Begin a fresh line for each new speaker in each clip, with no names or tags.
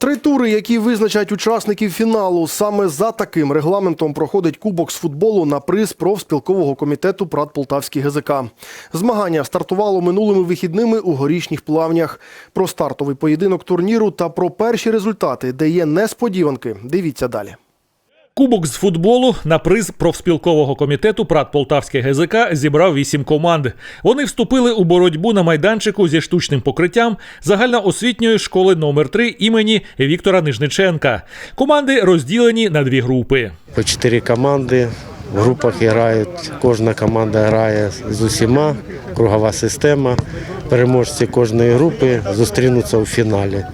Три тури, які визначать учасників фіналу. Саме за таким регламентом проходить кубок з футболу на приз профспілкового комітету ПРАТ Полтавський ГЗК. Змагання стартувало минулими вихідними у горішніх плавнях. Про стартовий поєдинок турніру та про перші результати, де є несподіванки. Дивіться далі.
Кубок з футболу на приз профспілкового комітету ПРАТ Полтавське ГЗК зібрав вісім команд. Вони вступили у боротьбу на майданчику зі штучним покриттям загальноосвітньої школи номер 3 імені Віктора Нижниченка. Команди розділені на дві групи.
По чотири команди в групах грають. Кожна команда грає з усіма, кругова система. Переможці кожної групи зустрінуться у фіналі.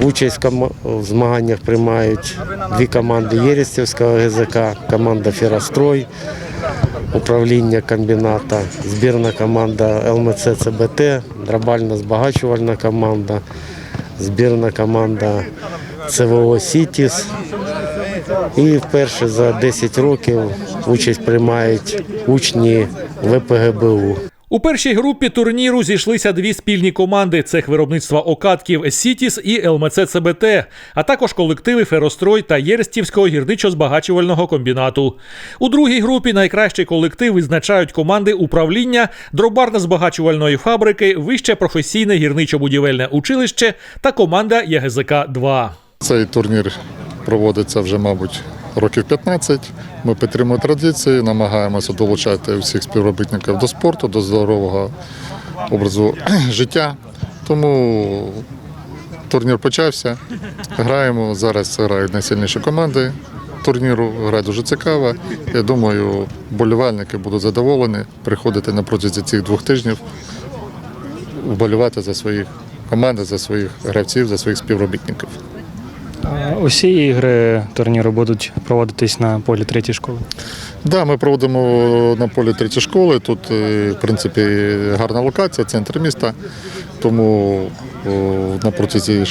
В участь в змаганнях приймають дві команди Єрестівського ГЗК, команда Ферострой, управління комбіната, збірна команда ЛМЦ ЦБТ, драбальна збагачувальна команда, збірна команда ЦВО Сітіс. І вперше за 10 років участь приймають учні ВПГБУ.
У першій групі турніру зійшлися дві спільні команди цех виробництва окатків Сітіс і ЛМЦ ЦБТ, а також колективи Ферострой та Єрестівського гірничо-збагачувального комбінату. У другій групі найкращий колектив визначають команди управління дробарно-збагачувальної фабрики, вище професійне гірничо-будівельне училище та команда ЄГЗК 2
Цей турнір проводиться вже, мабуть, років 15. Ми підтримуємо традиції, намагаємося долучати всіх співробітників до спорту, до здорового образу життя. Тому турнір почався. Граємо. Зараз грають найсильніші команди турніру. Гра дуже цікава. Я думаю, болівальники будуть задоволені приходити на протязі цих двох тижнів, вболівати за своїх команд, за своїх гравців, за своїх співробітників.
Усі ігри турніру будуть проводитись на полі третьої школи.
Да, ми проводимо на полі третьої школи. Тут, е, в принципі, гарна локація, центр міста. Тому на протязі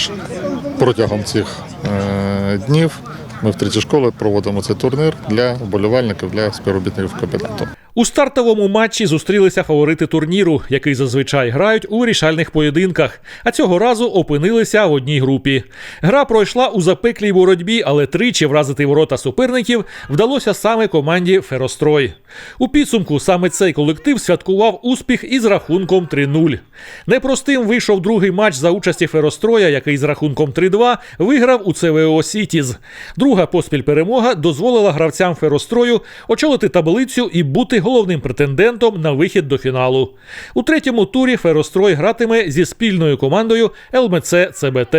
протягом цих е, днів ми в третій школі проводимо цей турнір для вболівальників, для співробітників кабінету.
У стартовому матчі зустрілися фаворити турніру, який зазвичай грають у вирішальних поєдинках, а цього разу опинилися в одній групі. Гра пройшла у запеклій боротьбі, але тричі вразити ворота суперників вдалося саме команді Ферострой. У підсумку саме цей колектив святкував успіх із рахунком 3-0. Непростим вийшов другий матч за участі Феростроя, який з рахунком 3-2 виграв у ЦВО Сітіз. Друга поспіль перемога дозволила гравцям Ферострою очолити таблицю і бути головним претендентом на вихід до фіналу. У третьому турі Ферострой гратиме зі спільною командою ЛМЦ ЦБТ.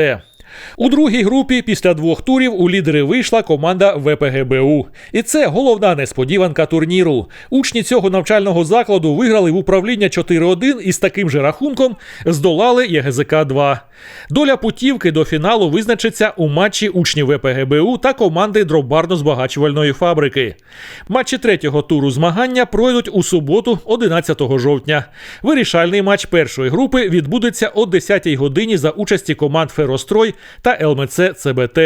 У другій групі після двох турів у лідери вийшла команда ВПГБУ. І це головна несподіванка турніру. Учні цього навчального закладу виграли в управління 4-1 і з таким же рахунком здолали ЄГЗК 2. Доля путівки до фіналу визначиться у матчі учнів ВПГБУ та команди дробарно-збагачувальної фабрики. Матчі третього туру змагання пройдуть у суботу, 11 жовтня. Вирішальний матч першої групи відбудеться о 10-й годині за участі команд Ферострой та ЛМЦ ЦБТ.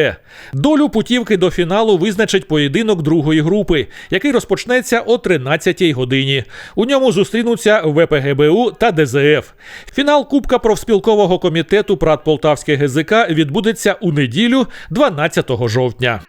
Долю путівки до фіналу визначить поєдинок другої групи, який розпочнеться о 13-й годині. У ньому зустрінуться ВПГБУ та ДЗФ. Фінал Кубка профспілкового комітету ПРАТ Полтавське ГЗК відбудеться у неділю, 12 жовтня.